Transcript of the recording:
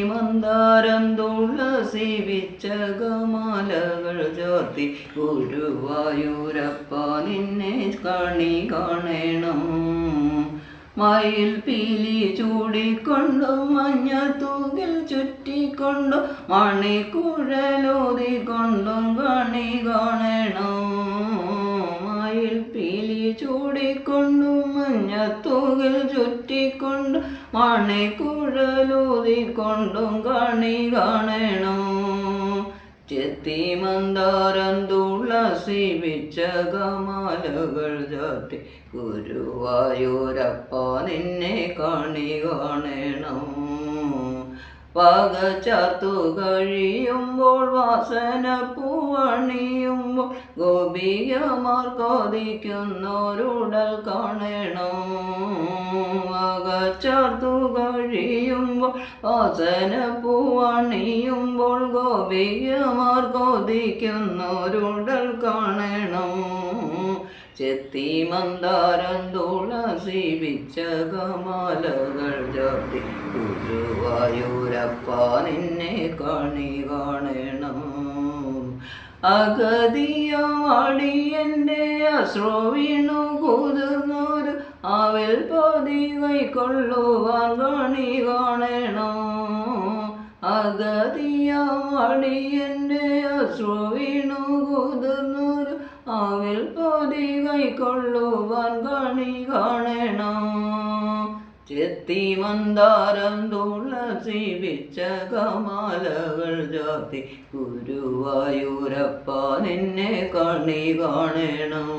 മന്ദാരം തുളസി വിച്ചകമാലകൾ ചോർത്തി ഗുരുവായൂരപ്പ നിന്നെ കണി കാണണം. മയിൽ പീലി ചൂടിക്കൊണ്ടും മഞ്ഞ തൂകിൽ ചുറ്റിക്കൊണ്ടും മണിക്കുഴലോതിക്കൊണ്ടും കണി കാണണം. ചൂടിക്കൊണ്ടും മഞ്ഞത്തൂകിൽ ചുറ്റിക്കൊണ്ടും മണിക്കുഴലൂതിക്കൊണ്ടും കണി കാണണം. ചെത്തി മന്ദാരം തുളസി വിച്ചകമാലകൾ ചാട്ടി ഗുരുവായൂരപ്പ നിന്നെ കണി കാണണം. പകച്ചാർത്തു കഴിയുമ്പോൾ വാസന പൂവണിയുമ്പോൾ ഗോപികമാർ കൊതിക്കുന്നൊരുടൽ കാണണം. പകച്ചാർത്തു കഴിയുമ്പോൾ വാസന പൂവണിയുമ്പോൾ ഗോപികമാർ കൊതിക്കുന്നൊരുടൽ കാണണം. ചെത്തി മന്ദാരം തുളസി വിച്ചകമാലകൾ ചാട്ടി ഗുരുവായൂരപ്പ നിന്നെ കണി കാണണം. അഗതിയടിയന്റെ അശ്രു വീണു കുതിർന്നൊരു അവൽ പതി കൈക്കൊള്ളുവാൻ കണി കാണണം. വീണു കുതിർന്നൊരു അവൽ പതി കൈക്കൊള്ളുവാൻ കണി കാണണം. ചെത്തി മന്ദാരം തുളസി വിച്ച കമാലകൾ ജാതി ഗുരുവായൂരപ്പ നിന്നെ കണി കാണണം.